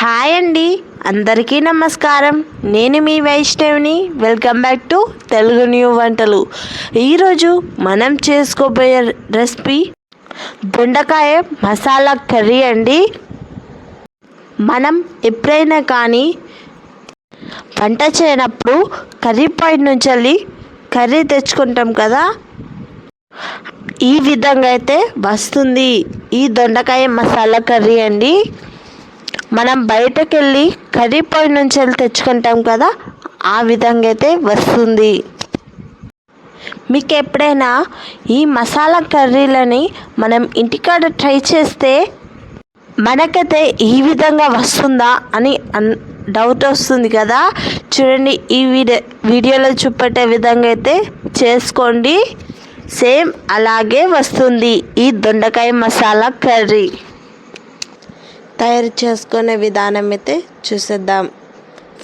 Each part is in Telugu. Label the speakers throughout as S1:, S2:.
S1: హాయ్ అండి. అందరికీ నమస్కారం. నేను మీ వైష్ణవిని. Welcome back to Telugu new వంటలు. ఈరోజు మనం చేసుకోబోయే రెసిపీ దొండకాయ మసాలా కర్రీ అండి. మనం ఎప్పుడైనా కానీ వంట చేయనప్పుడు కర్రీ పాయింట్ నుంచి వెళ్ళి కర్రీ తెచ్చుకుంటాం కదా? ఈ విధంగా అయితే వస్తుంది ఈ దొండకాయ మసాలా కర్రీ అండి. మనం బయటకు వెళ్ళి కర్రీ పాయింట్ నుంచి వెళ్ళి తెచ్చుకుంటాం కదా ఆ విధంగా అయితే వస్తుంది. మీకు ఎప్పుడైనా ఈ మసాలా కర్రీలని మనం ఇంటికాడ ట్రై చేస్తే మనకైతే ఈ విధంగా వస్తుందా అని అన్ డౌట్ వస్తుంది కదా. చూడండి ఈ వీడియో వీడియోలో చూపెట్టే విధంగా అయితే చేసుకోండి. సేమ్ అలాగే వస్తుంది ఈ దొండకాయ మసాలా కర్రీ. తయారు చేసుకునే విధానం అయితే చూసేద్దాం.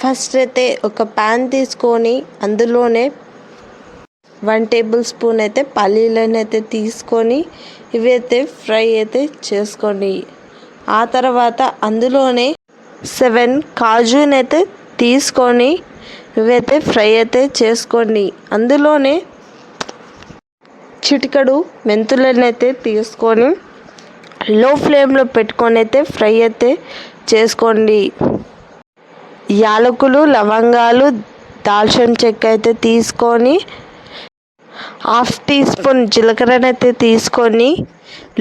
S1: ఫస్ట్ అయితే ఒక ప్యాన్ తీసుకొని అందులోనే వన్ టేబుల్ స్పూన్ అయితే పల్లీలను అయితే తీసుకొని ఇవైతే ఫ్రై అయితే చేసుకోండి. ఆ తర్వాత అందులోనే సెవెన్ కాజుని అయితే తీసుకొని ఇవైతే ఫ్రై అయితే చేసుకోండి. అందులోనే చిటికడు మెంతులను అయితే తీసుకొని లో ఫ్లేమ్లో పెట్టుకొని అయితే ఫ్రై అయితే చేసుకోండి. యాలకులు లవంగాలు దాల్చిన చెక్క అయితే తీసుకొని హాఫ్ టీ స్పూన్ జీలకర్రని అయితే తీసుకొని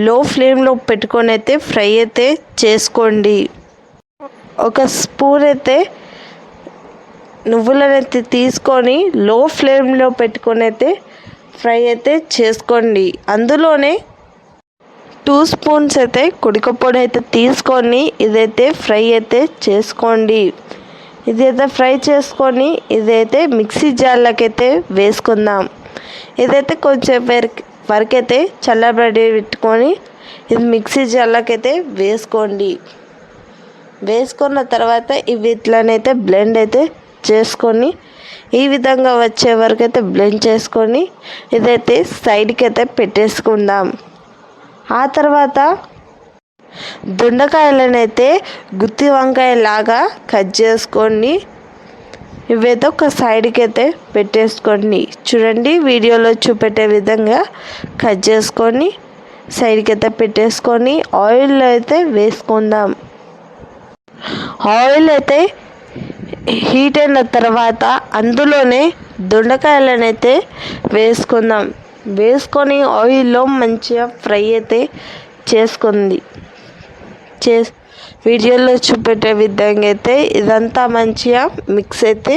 S1: లో ఫ్లేమ్లో పెట్టుకొని అయితే ఫ్రై అయితే చేసుకోండి. ఒక స్పూన్ అయితే నువ్వులను అయితే తీసుకొని లో ఫ్లేమ్లో పెట్టుకొని అయితే ఫ్రై అయితే చేసుకోండి. అందులోనే టూ స్పూన్స్ అయితే కుడిక పొడి అయితే తీసుకొని ఇదైతే ఫ్రై అయితే చేసుకోండి. ఇదైతే ఫ్రై చేసుకొని ఇదైతే మిక్సీ జార్లకైతే వేసుకుందాం. ఇదైతే కొంచెం వరకు అయితే చల్లబడి పెట్టుకొని ఇది మిక్సీ జార్లకైతే వేసుకోండి. వేసుకున్న తర్వాత ఇవి ఇట్లనైతే బ్లెండ్ అయితే చేసుకొని ఈ విధంగా వచ్చే వరకు అయితే బ్లెండ్ చేసుకొని ఇదైతే సైడ్కి అయితే పెట్టేసుకుందాం. ఆ తర్వాత దొండకాయలనైతే గుత్తి వంకాయ లాగా కట్ చేసుకొని ఇవైతే ఒక సైడ్కి అయితే పెట్టేసుకోండి చూడండి వీడియోలో చూపెట్టే విధంగా కట్ చేసుకొని సైడ్కి అయితే పెట్టేసుకొని ఆయిల్ అయితే వేసుకుందాం. ఆయిల్ అయితే హీట్ అయిన తర్వాత అందులోనే దొండకాయలనైతే వేసుకుందాం. వేసుకొని ఆయిల్లో మంచిగా ఫ్రై అయితే చేసుకుంది. చే వీడియోలో చూపెట్టే విధంగా అయితే ఇదంతా మంచిగా మిక్స్ అయితే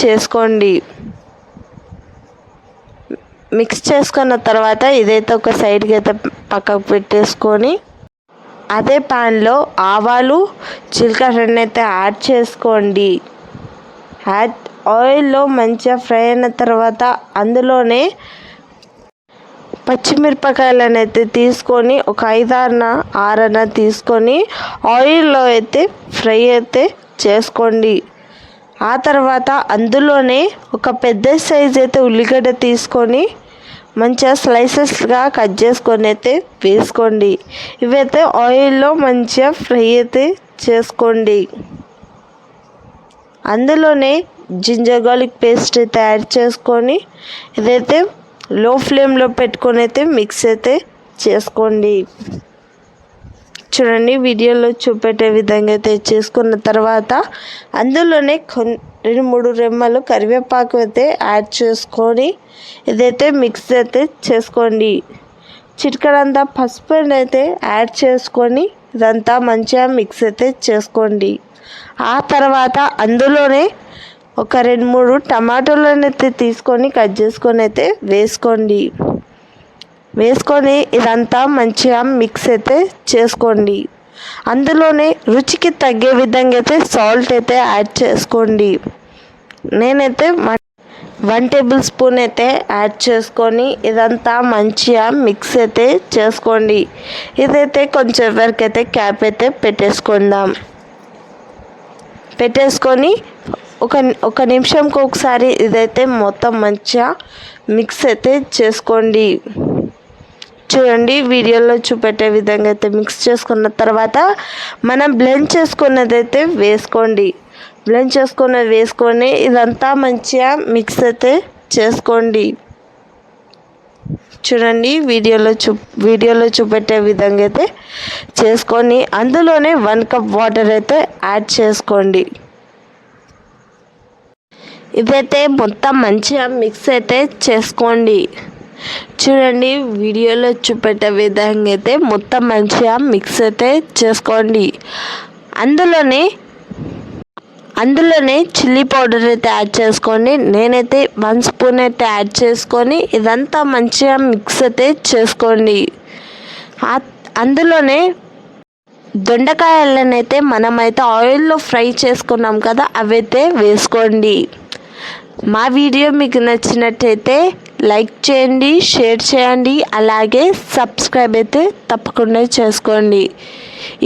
S1: చేసుకోండి. మిక్స్ చేసుకున్న తర్వాత ఇదైతే ఒక సైడ్కి అయితే పక్కకు పెట్టేసుకొని అదే ప్యాన్లో ఆవాలు జీలకర్రని అయితే యాడ్ చేసుకోండి. యాడ్ ఆయిల్లో మంచిగా ఫ్రై అయిన తర్వాత అందులోనే పచ్చిమిరపకాయలను అయితే తీసుకొని ఒక ఐదారన ఆరన తీసుకొని ఆయిల్లో అయితే ఫ్రై అయితే చేసుకోండి. ఆ తర్వాత అందులోనే ఒక పెద్ద సైజ్ అయితే ఉల్లిగడ్డ తీసుకొని మంచిగా స్లైసెస్గా కట్ చేసుకొని అయితే వేసుకోండి. ఇవైతే ఆయిల్లో మంచిగా ఫ్రై అయితే చేసుకోండి. అందులోనే జింజర్ గార్లిక్ పేస్ట్ తయారు చేసుకొని ఇదైతే లో ఫ్లేమ్లో పెట్టుకొని అయితే మిక్స్ అయితే చేసుకోండి. చూడండి వీడియోలో చూపెట్టే విధంగా అయితే చేసుకున్న తర్వాత అందులోనే రెండు మూడు రెమ్మలు కరివేపాకు అయితే యాడ్ చేసుకొని ఇదైతే మిక్స్ అయితే చేసుకోండి. చిటికడంతా పసుపు అయితే యాడ్ చేసుకొని ఇదంతా మంచిగా మిక్స్ అయితే చేసుకోండి. ఆ తర్వాత అందులోనే ఒక రెండు మూడు టమాటోలను అయితే తీసుకొని కట్ చేసుకొని అయితే వేసుకోండి. వేసుకొని ఇదంతా మంచిగా మిక్స్ అయితే చేసుకోండి. అందులోనే రుచికి తగ్గే విధంగా అయితే సాల్ట్ అయితే యాడ్ చేసుకోండి. నేనైతే వన్ టేబుల్ స్పూన్ అయితే యాడ్ చేసుకొని ఇదంతా మంచిగా మిక్స్ అయితే చేసుకోండి. ఇదైతే కొంచెం వరకు అయితే క్యాప్ అయితే పెట్టేసుకుందాం. పెట్టేసుకొని ఒక ఒక నిమిషంకి ఒకసారి ఇదైతే మొత్తం మంచిగా మిక్స్ అయితే చేసుకోండి. చూడండి వీడియోలో చూపెట్టే విధంగా అయితే మిక్స్ చేసుకున్న తర్వాత మనం బ్లెండ్ చేసుకున్నదైతే వేసుకోండి. బ్లెండ్ చేసుకున్నది వేసుకొని ఇదంతా మంచిగా మిక్స్ అయితే చేసుకోండి. చూడండి వీడియోలో చూ వీడియోలో చూపెట్టే విధంగా అయితే చేసుకొని అందులోనే వన్ కప్ వాటర్ అయితే యాడ్ చేసుకోండి. ఇదైతే మొత్తం మంచిగా మిక్స్ అయితే చేసుకోండి. చూడండి వీడియోలో చూపెట్టే విధంగా అయితే మొత్తం మంచిగా మిక్స్ అయితే చేసుకోండి. అందులోనే అందులోనే చిల్లీ పౌడర్ అయితే యాడ్ చేసుకోండి. నేనైతే వన్ స్పూన్ అయితే యాడ్ చేసుకొని ఇదంతా మంచిగా మిక్స్ అయితే చేసుకోండి. అందులోనే దొండకాయలనైతే మనమైతే ఆయిల్లో ఫ్రై చేసుకున్నాం కదా అవైతే వేసుకోండి. మా వీడియో మీకు నచ్చినట్టయితే లైక్ చేయండి షేర్ చేయండి అలాగే సబ్స్క్రైబ్ అయితే తప్పకుండా చేసుకోండి.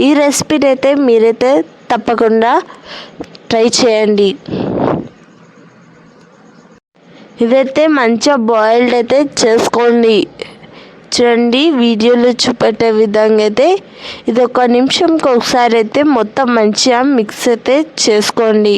S1: ఈ రెసిపీని అయితే మీరైతే తప్పకుండా ట్రై చేయండి. ఇదైతే మంచిగా బాయిల్డ్ అయితే చేసుకోండి. చూడండి వీడియోలో చూపెట్టే విధంగా అయితే ఇది ఒక నిమిషంకి ఒకసారి అయితే మొత్తం మంచిగా మిక్స్ అయితే చేసుకోండి.